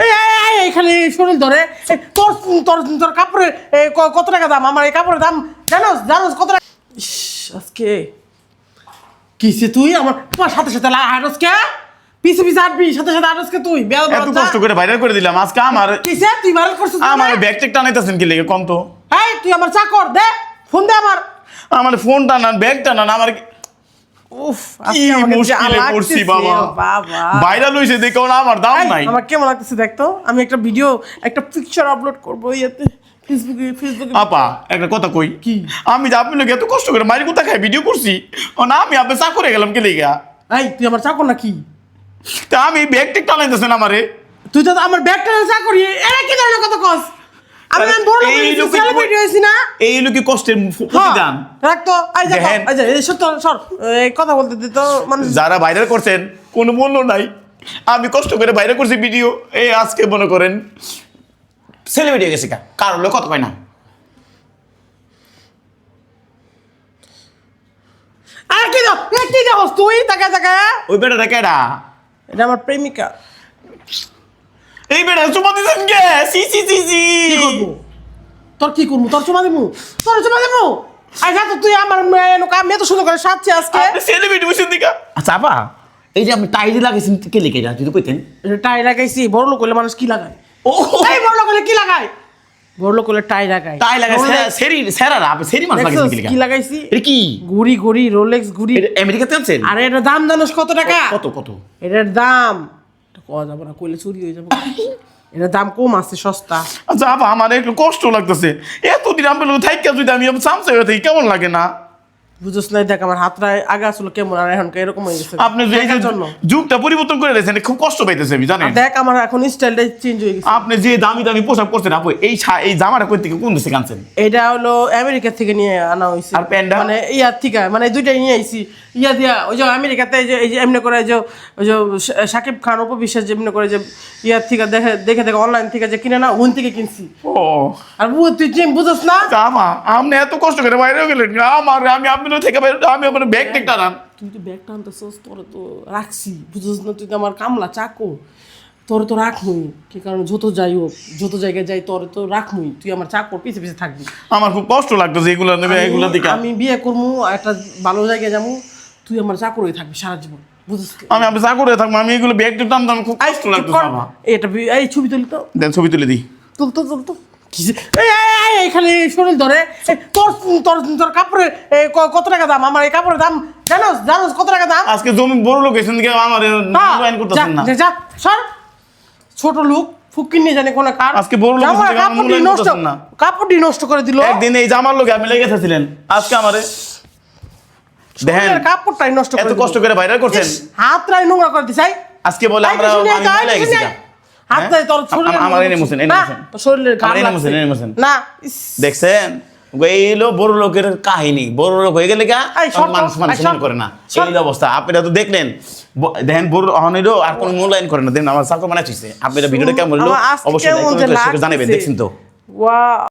এই, এখানে শরীর ধরে তোর তোর তোর কাপড়ে কত টাকা দাম? আমার এই কাপড়ের দাম জানোস জানোস কত টাকা? আজকে কিসে তুই আমার তোমার সাথে সাথে হাঁটস কে পিছে পিছে হাঁটবি সাথে সাথে কে তুই এত কষ্ট করে ভাইরাল করে দিলাম আজকে আমার কিসে তুই ভাইরাল করছিস? আমার ব্যাগ টেক টানাইতেছেন কি লেগে কম তো। এই তুই আমার চাকর দে ফোন দে আমার। আমার ফোন টানান ব্যাগ টানান আমার উফ আজকে বাবা। দেখো না আমার দাম নাই। আমার কেমন লাগতেছে দেখতো? আমি একটা ভিডিও একটা পিকচার আপলোড করব ইয়েতে ফেসবুকে ফেসবুকে আপা একটা কথা কই। কি? আমি যে আপনি লোক এত কষ্ট করে মারি কোথা খাই ভিডিও করছি? ও না আমি আপনি গেলাম কে লেগা এই তুই আমার চাকর নাকি তা আমি ব্যাগ টেক টানাইতেছেন আমারে। তুই তো আমার ব্যাগটা চাকরি এরা কি ধরনের কথা কস? আমি বড় না। এই লোকে কষ্টের হ্যাঁ, প্রতিদান। রাখ তো এই দেখো দেখেন। এই সত্য সর এই কথা বলতে দিত মানুষ যারা ভাইরাল করছেন কোনো মূল্য নাই। আমি কষ্ট করে বাইরে করছি ভিডিও এই আজকে মনে করেন সেলিব্রিটি হয়ে গেছে কা কারোর লোক কত পায় না? আর কি তুই তাকা তাকা ওই বেটাটা কেডা? এটা আমার প্রেমিকা। এই বেটা চুমা দিছেন কে? সি সি সি সি। কি করব? তোর কি করব? তোর চুমা দেবো তোর চুমা দেবো আই যা তো তুই আমার মেয়ে লোক আমি এত সুন্দর করে সাজছি আজকে। আপনি সেলিব্রিটি বুঝছেন দিকা আচ্ছা আপা এই যে আপনি টাইডি লাগাইছেন কে লিখে যা যদি কইতেন। টাই লাগাইছি বড় লোক হলে মানুষ কি লাগায়? ও। এই বড় লোক হলে কি লাগায়? বড় লোক হলে টাই লাগায়। টাই লাগাই Rolex- সেরি সেরারা আপনি সেরি মাছ লাগাইছেন কি কি লাগাইছি? এটা কি? ঘুড়ি ঘুড়ি রোলেক্স এটা আমেরিকাতে আনছেন? আরে এটা দাম জানোস কত টাকা? কত কত? এটার দাম কওয়া যাবে না, কইলে চুরি হয়ে যাবে। এটা দাম কম আছে, সস্তা। আচ্ছা আবার আমার একটু কষ্ট লাগতেছে। এতদিন আমি থাইকা যদি আমি সামসে হয়ে থাকি কেমন লাগে না? বুঝছ না দেখ আমার হাতটা আগে আসলে কেমন আর এখন এরকম হয়ে গেছে। আপনি যে জন্য। যুগটা পরিবর্তন করে দিয়েছেন খুব কষ্ট পাইতেছে আমি জানেন। দেখ আমার এখন স্টাইলটা চেঞ্জ হয়ে গেছে। আপনি যে দামি দামি পোশাক পরছেন আপু এই এই জামাটা কই থেকে কোন দেশে আনছেন এটা হলো আমেরিকা থেকে নিয়ে আনা হয়েছে আর প্যান্টটা? মানে ইয়ার থেকে মানে দুইটাই নিয়ে আইছি। ইয়া দিয়া ওই যে আমেরিকাতে এই যে এই যে এমনি করে যে ওই যে শাকিব খান উপবিশ্বাস যেমনি করে যে ইয়ার থেকে দেখে দেখে দেখে অনলাইন থেকে যে কিনে না ওন থেকে কিনছি। ও। আর তুই যে বুঝছ না? জামা আপনি এত কষ্ট করে বাইরে গেলেন আমার আমি আপনার থেকে বাইরে আমি আপনার ব্যাগ টেক টানান তুই তো ব্যাগটা আনতেছস তোর তো রাখছি। বুঝছ না তুই তো আমার কামলা চাকো। তোর তো রাখমুই কি কারণ? যত যাই হোক যত জায়গায় যাই তোর তো রাখমুই। তুই আমার চাকর পিছে পিছে থাকবি। আমার খুব কষ্ট লাগতেছে এগুলো নেবে আমি- এগুলো দিকে। আমি বিয়ে করব একটা ভালো জায়গায় যাব তুই আমার চাকর হয়ে থাকবি সারা জীবন। বুঝছিস আমি আপনি চা করে থাকব আমি এগুলো ব্যাগ টেক টানতাম খুব কষ্ট আমার। এটা এই ছবি তুলি তো। দেন ছবি তুলে দিই। তুল তো তুল তো এখানে শরীর ধরে তোর তোর তোর কাপড়ে এ, ক- কত টাকা দাম? আমার এই কাপড়ের দাম জানোস জানোস কত টাকা দাম? আজকে জমি বড় লোক এসেন দিকে আমার হ্যাঁ, মূল্যায়ন করতেছেন না। যা, যা, সর। ছোট লোক ফুকিন নিয়ে জানে কোন কার। আজকে বড় লোক জামা, হিসেবে আমার কাপড়টি মূল্যায়ন নষ্ট করতেছেন না। কাপড়টি নষ্ট করে দিল। একদিন এই জামার লোকে আপনি লেগে থাকছিলেন আজকে আমারে দেখেন কাপড়টাই নষ্ট করে এত দিল। কষ্ট করে ভাইরাল করছেন। ইস, হাতটাই নোংরা করে দিছাই আজকে বলে আমরা আমি মিলাই গেছি গা। হাতটাই তোর শরীরে আমার এনে মুছেন, এনে মুছেন। শরীরের ঘাম এনে মুছেন, এনে মুছেন। না। দেখছেন? এইলো বড় লোকের কাহিনী। বড় লোক হয়ে গেলে মানুষ। মনে করে না। এই অবস্থা। আপনারা তো দেখলেন দেখেন বড় অনেরও আর কোনো মূল্যায়ন করে না। দেখেন আমার সাকো মানে আপনারা ভিডিওটা কেমন হলো অবশ্যই জানাবেন। দেখছেন তো? ওয়া